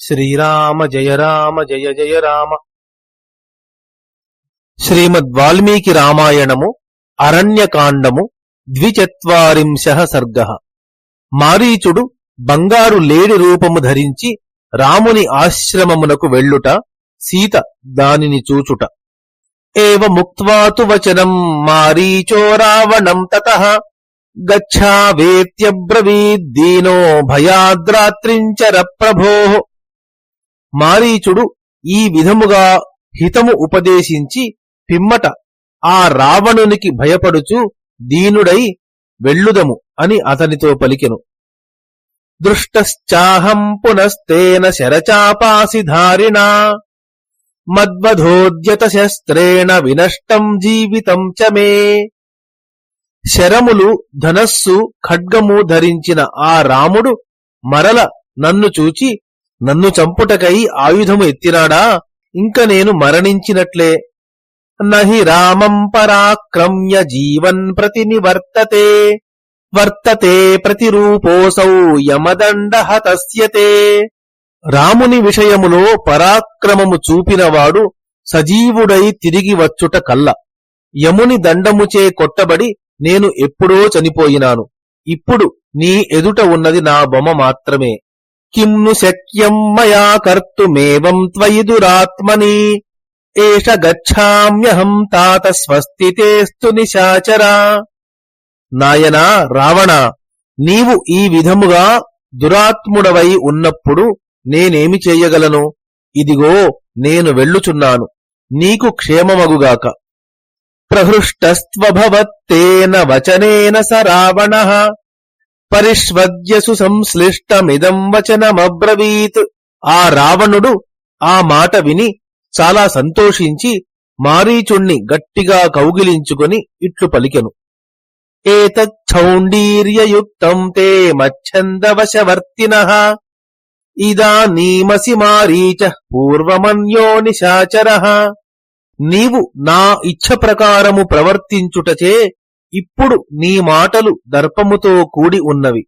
శ్రీరామ జయ రామ జయ జయ రామ. శ్రీమద్ వాల్మీకి రామాయణము అరణ్యకాండము ద్విచత్వారింశ సర్గ. మారీచుడు బంగారు లేడి రూపము ధరించి రాముని ఆశ్రమమునకు వెళ్ళుట సీత దానిని చూచుట. ఏవ ముక్త్వాతు వచనం మారీచో రావణం తత. గచ్చావేత్యబ్రవీద్దీనో భయాద్రాత్రించర ప్రభో మారీచుడు ఈ విధముగా హితము ఉపదేశించి పిమ్మట ఆ రావణునికి భయపడుచు దీనుడై వెళ్ళుదము అని అతనితో పలికెను. దృష్టశ్చాహం పునస్తేన శరచాపాసిధారిణా మద్వధోద్యత శస్త్రేణ వినష్టం జీవితం చమే శరములు ధనస్సు ఖడ్గము ధరించిన ఆ రాముడు మరల నన్ను చూచి నన్ను చంపుటకై ఆయుధము ఎత్తినాడా? ఇంక నేను మరణించినట్లే. నహి రామం పరాక్రమ్య జీవన్ ప్రతి నివర్తతే వర్తతే ప్రతిరూపోసౌ యమదండహతస్యతే. రాముని విషయములో పరాక్రమము చూపినవాడు సజీవుడై తిరిగి వచ్చుట కల్ల. యముని దండముచే కొట్టబడి నేను ఎప్పుడో చనిపోయినాను. ఇప్పుడు నీ ఎదుట ఉన్నది నా బొమ్మ మాత్రమే. కిం ను శక్యం మయా కర్తుమేవం త్వయి దురాత్మని ఏష గచ్చామ్యహం తాత స్వస్తితేస్తు నిశాచరా నాయనా రావణ నీవు ఈ విధముగా దురాత్ముడవై ఉన్నప్పుడు నేనేమి చెయ్యగలను ఇదిగో నేను వెళ్ళుచున్నాను. నీకు క్షేమమగుగాక. ప్రహృష్టస్త్వభవత్తేన వచనేన స రావణ। పరిష్వద్యసు సంశ్లిష్టమిదం వచనమబ్రవీత్. ఆ రావణుడు ఆ మాట విని చాలా సంతోషించి మారీచుణ్ణి గట్టిగా కౌగిలించుకొని ఇట్లు పలికెను. ఏతచ్చౌండీర్యయుక్తం తే మచ్ఛందవశవర్తిన. ఇదానీమసి మారీచ పూర్వమన్యో నిశాచర. నీవు నా ఇచ్ఛ ప్రకారము ప్రవర్తించుటచే ఇప్పుడు నీ మాటలు దర్పముతో కూడి ఉన్నవి.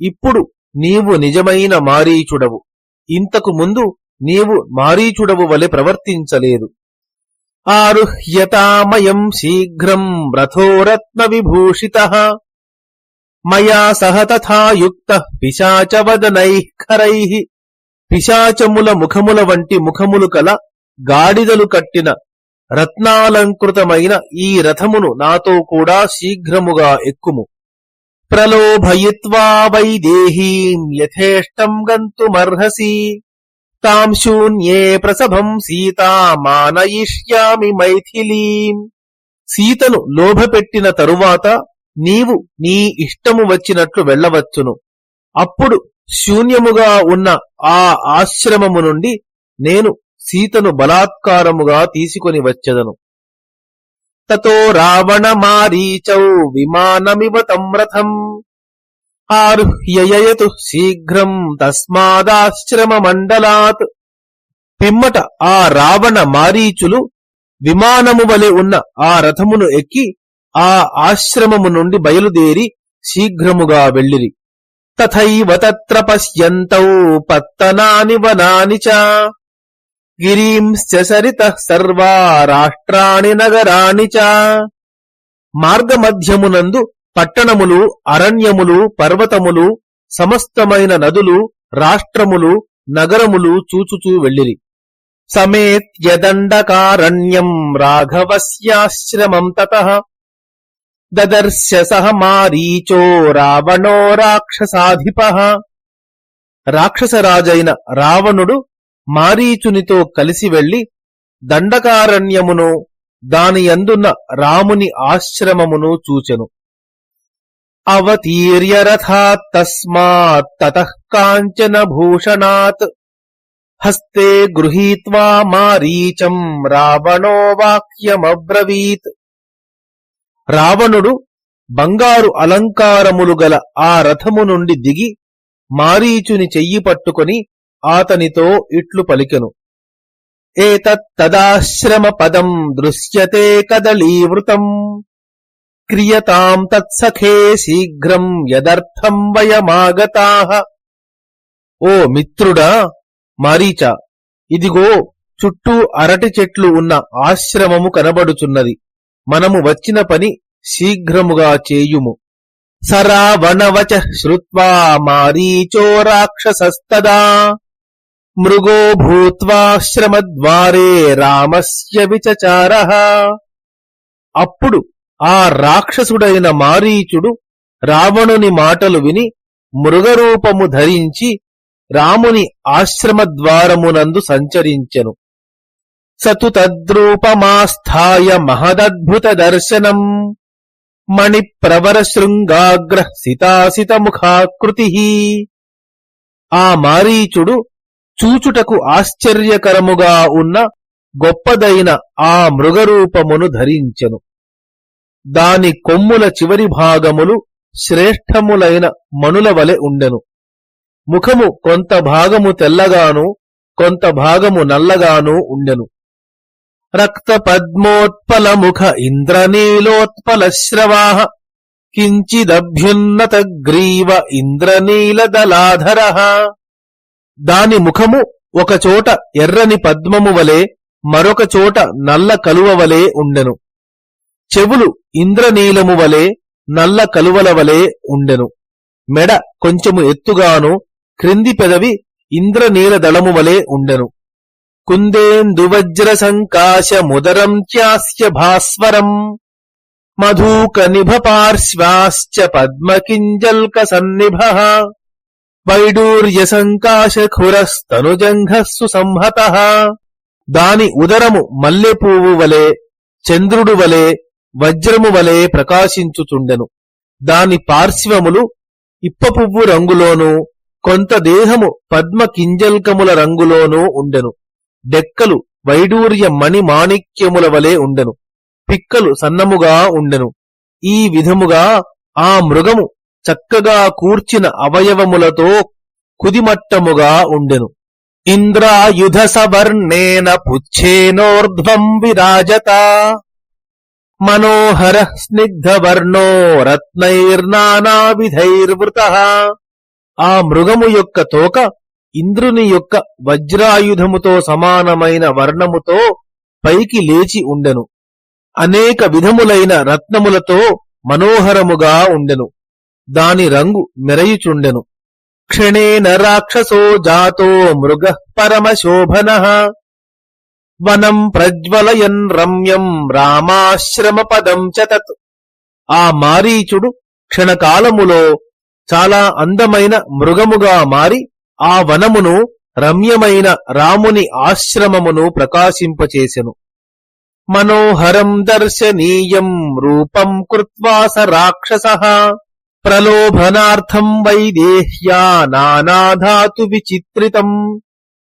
ఇప్పుడు నీవు నిజమైన మారీచుడవు. ఇంతకు ముందు నీవు మారీచుడవు వలె ప్రవర్తించలేదు. ఆరుహ్యతామయం శీఘ్రం రథోరత్న విభూషిత. మయా సహ తథాయుక్త పిశాచవదనైఃఖరై పిశాచముల ముఖముల వంటి ముఖములు కల గాడిదలు కట్టిన రత్నాలంకృతమైన ఈ రథమును నాతో కూడా శీఘ్రముగా ఎక్కుము. ప్రలోభయిత్వా వైదేహీం యథేష్టం గంతుమర్హసి. తాం శూన్యే ప్రసభం సీతా మానయిష్యామి మైథిలీం. సీతను లోభపెట్టిన తరువాత నీవు నీ ఇష్టము వచ్చినట్లు వెళ్ళవచ్చును. అప్పుడు శూన్యముగా ఉన్న ఆ ఆశ్రమము నుండి నేను సీతను బలాత్కారముగా తీసుకొని వచ్చెదను. తతో రావణ మారీచౌ విమానమివ తమ్రథం. ఆరుహ్యయతు శీఘ్రం తస్మాదాశ్రమ మండలాత్ పిమ్మట ఆ రావణ మారీచులు విమానము వలె ఉన్న ఆ రథమును ఎక్కి ఆ ఆశ్రమము నుండి బయలుదేరి శీఘ్రముగా వెళ్ళిరి. తథైవ తత్ర పశ్యంతౌ పత్తనాని వనాని చ గిరీంశ్చ సరిత సర్వా రాష్ట్రాణి నగరాణి చ. మార్గమధ్యమునందు పట్టణములు అరణ్యములు పర్వతములు సమస్తమైన నదులు రాష్ట్రములు నగరములు చూచుచూ వెళ్ళిరి. సమేత్యదండకారణ్యం రాఘవస్యాశ్రమం తత. దదర్శ సహ మారీచో రావణో రాక్షసాధిప. రాక్షసరాజైన రావణుడు మారీచునితో కలిసి వెళ్ళి దండకారణ్యమును దానియందున్న రాముని ఆశ్రమమును చూచెను. అవతీర్య రథాత్ తస్మాత్ తతః కాంచన భూషణాత్. హస్తే గృహీత్వా మారీచం రావణో వాక్యమబ్రవీత్. రావణుడు బంగారు అలంకారములు గల ఆ రథము నుండి దిగి మారీచుని చెయ్యి పట్టుకొని ఆతనితో ఇట్లు పలికెను. ఏతత్తదాశ్రమ పదం దృశ్యతే కదలీవృతం క్రియతాం తత్సఖే శీఘ్రం యదర్థం వయమాగతా. ఓ మిత్రుడా మారీచ ఇదిగో చుట్టూ అరటి చెట్లు ఉన్న ఆశ్రమము కనబడుచున్నది. మనము వచ్చిన పని శీఘ్రముగా చేయుము. సరావణవచ శ్రుత్వా మారీచో రాక్షసస్తదా. మృగో భూత్వాశ్రమద్వారే రామస్య విచచార అప్పుడు ఆ రాక్షసుడైన మారీచుడు రావణుని మాటలు విని మృగరూపము ధరించి రాముని ఆశ్రమద్వారమునందు సంచరించెను. సతు తద్రూపమాస్థాయ మహదద్భుత దర్శనం. మణిప్రవర శృంగాగ్ర సితాసిత ముఖాకృతి. ఆ మారీచుడు చూచుటకు ఆశ్చర్యకరముగా ఉన్న గొప్పదైన ఆ మృగరూపమును ధరించెను. దాని కొమ్ముల చివరి భాగములు శ్రేష్టములైన మనుల వలె ఉండెను. ముఖము కొంత భాగము తెల్లగాను కొంత భాగము నల్లగాను ఉండెను. రక్త పద్మోత్పల ముఖ ఇంద్రనీలోత్పల శ్రవాహ కించిదభ్యున్నత గ్రీవ ఇంద్రనీలదలాధర. దాని ముఖము ఒకచోట ఎర్రని పద్మము వలె మరొక చోట నల్ల కలువ వలె ఉండెను. చెవులు ఇంద్రనీలము వలె నల్ల కలువల వలె ఉండెను. మెడ కొంచెము ఎత్తుగాను క్రింది పెదవి ఇంద్రనీల దళము వలె ఉండెను. కుందేందువజ్ర సంకాశ ముదరం త్యాస్య భాస్వరం మధూక నిభ పార్శ్వాశ్చ పద్మకింజల్క సన్నిభ. వైడూర్య సంకాశ సంహత. దాని ఉదరము మల్లెపూవు వలె చంద్రుడు వలె వజ్రము వలె ప్రకాశించుచుండెను. దాని పార్శ్వములు ఇప్పపువ్వు రంగులోనూ కొంత దేహము పద్మ కింజల్కముల రంగులోనూ ఉండెను. డెక్కలు వైడూర్య మణి మాణిక్యముల వలె ఉండెను. పిక్కలు సన్నముగా ఉండెను. ఈ విధముగా ఆ మృగము చక్కగా కూర్చిన అవయవములతో కుదిమట్టముగా ఉండెను. ఇంద్రాయుధ సవర్ణేన పుచ్ఛేనోర్ధ్వం విరాజత. మనోహర స్నిగ్ధవర్ణో రత్నైర్నానావిధైర్వృత. ఆ మృగము యొక్క తోక ఇంద్రుని యొక్క వజ్రాయుధముతో సమానమైన వర్ణముతో పైకి లేచి ఉండెను. అనేక విధములైన రత్నములతో మనోహరముగా ఉండెను. దాని రంగు మెరయుచుండెను. క్షణేన రాక్షసో జాతో మృగ పరమశోభన. వనం ప్రజ్వలయన్ రమ్యం రామాశ్రమ పదం చతత్ ఆ మారీచుడు క్షణకాలములో చాలా అందమైన మృగముగా మారి ఆ వనమును రమ్యమైన రాముని ఆశ్రమమును ప్రకాశింపచేసెను. మనోహరం దర్శనీయం రూపం కృత్వా స రాక్షస. ప్రలోభనార్థం వైదేహ్యా నానాధాతు విచిత్రితం.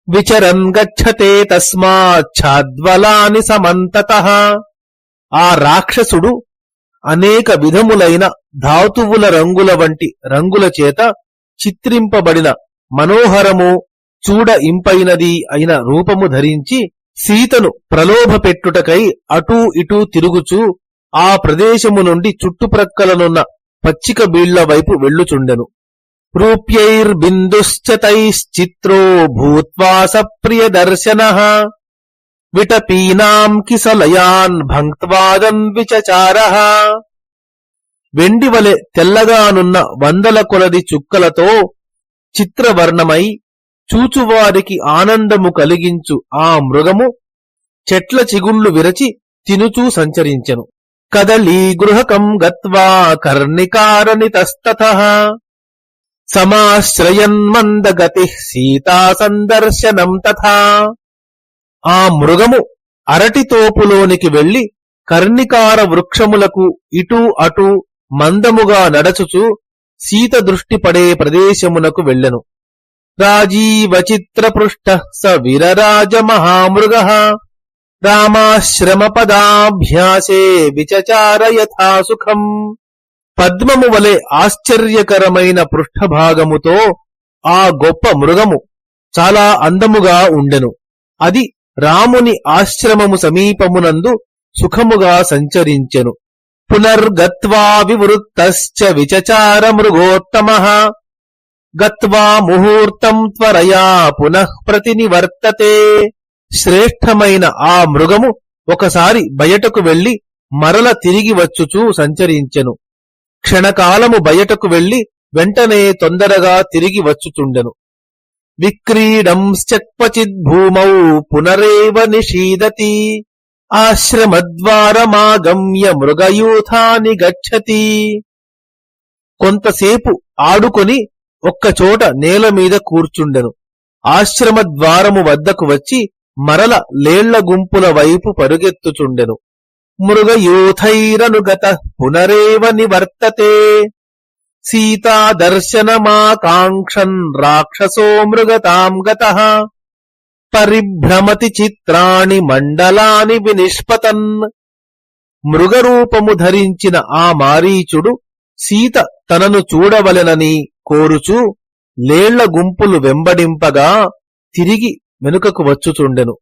విచరన్ గచ్చతే తస్మాచ్ఛాద్వలాని సమంతత. ఆ రాక్షసుడు అనేక విధములైన ధాతువుల రంగుల వంటి రంగుల చేత చిత్రింపబడిన మనోహరము చూడ ఇంపైనది అయిన రూపము ధరించి సీతను ప్రలోభ పెట్టుటకై అటూ ఇటూ తిరుగుచూ ఆ ప్రదేశము నుండి చుట్టుప్రక్కలనున్న పచ్చిక బీళ్ళ వైపు వెళ్ళుచుండెను. రూప్యైర్బిందుశ్చతైశ్చిత్రో భూత్వా సప్రియదర్శన విటపీనాం కిసలయాన్ భంక్వాదన్ విచచార. వెండివలె తెల్లగానున్న వందల కొలది చుక్కలతో చిత్రవర్ణమై చూచువారికి ఆనందము కలిగించు ఆ మృగము చెట్ల చిగుళ్ళు విరచి తినుచూ సంచరించెను. కదలీగృహకం గృహకం గత్వా సమాశ్రయన్మందగతి సీతా సందర్శనం తథా. ఆ మృగము అరటితోపులోనికి వెళ్ళి కర్ణికార వృక్షములకు ఇటూ అటూ మందముగా నడచుచు సీత దృష్టి పడే ప్రదేశమునకు వెళ్ళెను. రాజీవచిత్రపృష్ట స విరరాజ మహామృగ. రామాశ్రమ పదాభ్యాసే విచచార యథా సుఖం. పద్మము వలె ఆశ్చర్యకరమైన పృష్ఠభాగముతో ఆ గొప్ప మృగము చాలా అందముగా ఉండెను. అది రాముని ఆశ్రమము సమీపమునందు సుఖముగా సంచరించెను. పునర్గత్వా వివృత్తశ్చ విచచార మృగోత్తమ. గత్వా ముహూర్తం త్వరయా పునః ప్రతినివర్తతే. శ్రేష్టమైన ఆ మృగము ఒకసారి బయటకు వెళ్ళి మరల తిరిగి వచ్చుచూ సంచరించెను. క్షణకాలము బయటకు వెళ్ళి వెంటనే తొందరగా తిరిగి వచ్చుచుండెను. విక్రీడంశ్చక్వచిద్భూమౌ పునరేవ నిషీదతి. ఆశ్రమద్వారమాగమ్య మృగయూథాని గచ్చతి. కొంతసేపు ఆడుకొని ఒక్కచోట నేల మీద కూర్చుండెను. ఆశ్రమ ద్వారము వద్దకు వచ్చి మరల లేళ్ళ గుంపుల వైపు పరుగెత్తుచుండెను. మృగయూథైరనుగత పునరేవ నివర్తతే. సీతాదర్శనమాకాంక్షన్ రాక్షసో మృగతాం గత. పరిభ్రమతి చిత్రాణి మండలాని వినిష్పతన్. మృగరూపము ధరించిన ఆ మారీచుడు సీత తనను చూడవలెనని కోరుచూ లేళ్ళ గుంపులు వెంబడింపగా తిరిగి వెనుకకు వచ్చుచుండెను.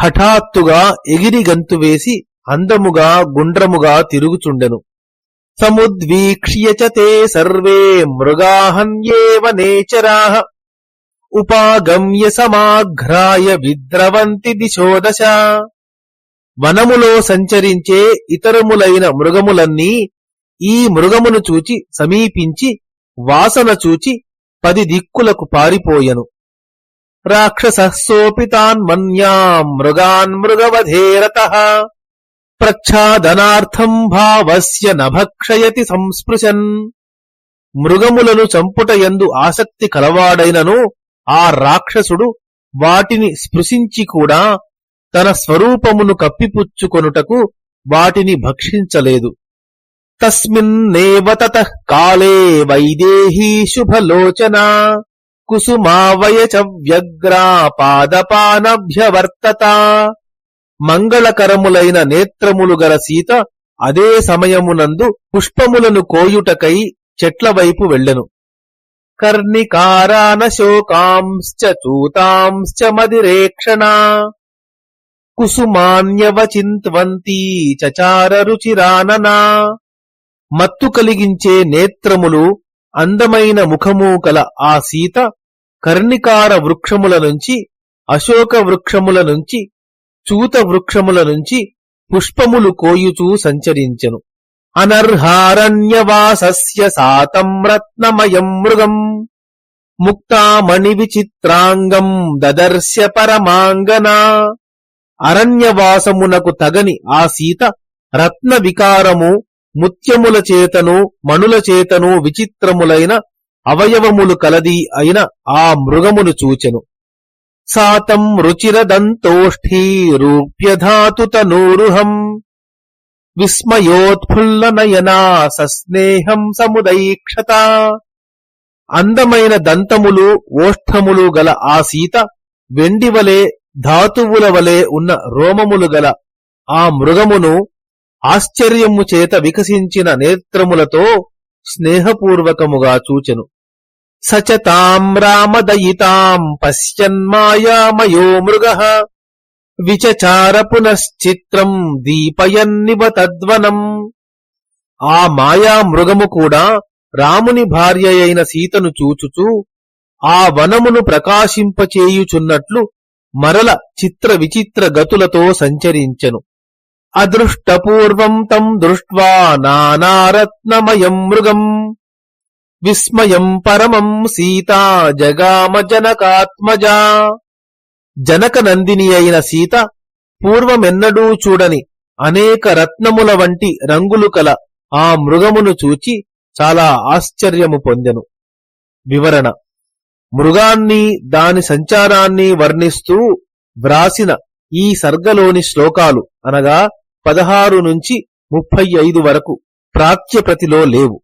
హఠాత్తుగా ఎగిరి గంతు వేసి అందముగా గుండ్రముగా తిరుగుచుండెను. సముద్వీక్ష్యచతే సర్వే మృగాహన్యేవ నేచరా. ఉపాగమ్య సమాఘ్రాయ విద్రవంతి దిశోదశ. వనములో సంచరించే ఇతరములైన మృగములన్నీ ఈ మృగమును చూచి సమీపించి వాసన చూచి పది దిక్కులకు పారిపోయెను. రాక్షసోపి మన్యా మృగాన్ మృగవధేరత ప్రచ్ఛాదనార్థం భావస్య నభక్షయతి సంస్పృశన్ మృగములను చంపుటయందు ఆసక్తి కలవాడైనను ఆ రాక్షసుడు వాటిని స్పృశించి కూడా తన స్వరూపమును కప్పిపుచ్చుకొనుటకు వాటిని భక్షించలేదు. తస్మిన్నేవ కాలే వైదేహీ శుభలోచనా కుసుమావయచ వ్యగ్రా పాదపానభ్యవర్తత మంగళకరములైన నేత్రములు గల సీత అదే సమయమునందు పుష్పములను కోయుటకై చెట్ల వైపు వెళ్ళెను. కర్ణికారాన శోకాంశ్చ చూతాంశ్చ మదిరేక్షణ. కుసుమాన్యవచింత్వంతీ చచార రుచిరాననా. మత్తు కలిగించే నేత్రములు అందమైన ముఖము కల ఆ సీత కర్ణికార వృక్షముల నుంచి అశోక వృక్షముల నుంచి చూత వృక్షముల నుంచి పుష్పములు కోయుచూ సంచరించెను. అనర్హారణ్యవాసస్య సాతం రత్నమయం మృగం. ముక్తామణి విచిత్రాంగం దదర్శ పరమాంగనా. అరణ్యవాసమునకు తగని ఆ సీత రత్న వికారము ముత్యముల చేతను మణుల చేతను విచిత్రములైన అవయవములు కలది అయిన ఆ మృగమును చూచెను. సాతం రుచిరదంతోష్ఠీ రూప్యధాతు విస్మయోత్ఫుల్ల విస్మయోత్ఫుల్లనయనా సస్నేహం సముదైక్షత. అందమైన దంతములు ఓష్ఠములు గల ఆ సీత వెండివలే ధాతువుల వలె ఉన్న రోమములు గల ఆ మృగమును ఆశ్చర్యము చేత వికసించిన నేత్రములతో స్నేహపూర్వకముగా చూచెను. సచతాం రామదయితాం పశ్యన్మాయామయో మృగ. విచచార పునశ్చిత్రం దీపయన్నివ తద్వనం. ఆ మాయా మృగము కూడా రాముని భార్య అయిన సీతను చూచుచూ ఆ వనమును ప్రకాశింపచేయుచున్నట్లు మరల చిత్ర విచిత్ర గతులతో సంచరించెను. అదృష్టపూర్వం తం దృష్ట్వా నానారత్నమయం మృగం. విస్మయం పరమం సీతా జగామ జనకాత్మజా. జనక నందిని అయిన సీత పూర్వమెన్నడూ చూడని అనేక రత్నముల వంటి రంగులు కల ఆ మృగమును చూచి చాలా ఆశ్చర్యము పొందెను. వివరణ. మృగాన్ని దాని సంచారాన్ని వర్ణిస్తూ వ్రాసిన ఈ సర్గలోని శ్లోకాలు అనగా పదహారు నుంచి ముప్పై ఐదు వరకు ప్రాచ్యప్రతిలో లేవు.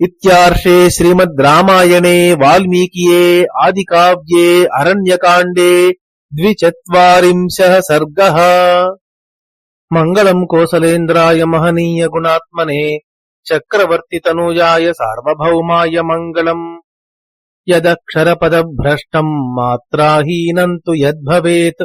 ఇత్యార్షే శ్రీమద్ రామాయణే వాల్మీకియే ఆదికావ్యే అరణ్యకాండే ద్విచత్వారింశः సర్గ. మంగళం కోసలేంద్రాయ మహనీయ గుణాత్మనే చక్రవర్తి తనూజాయ సార్వభౌమాయ మంగళం. యదక్షరపదభ్రష్టం మాత్రాహీనం తు యద్భవేత్.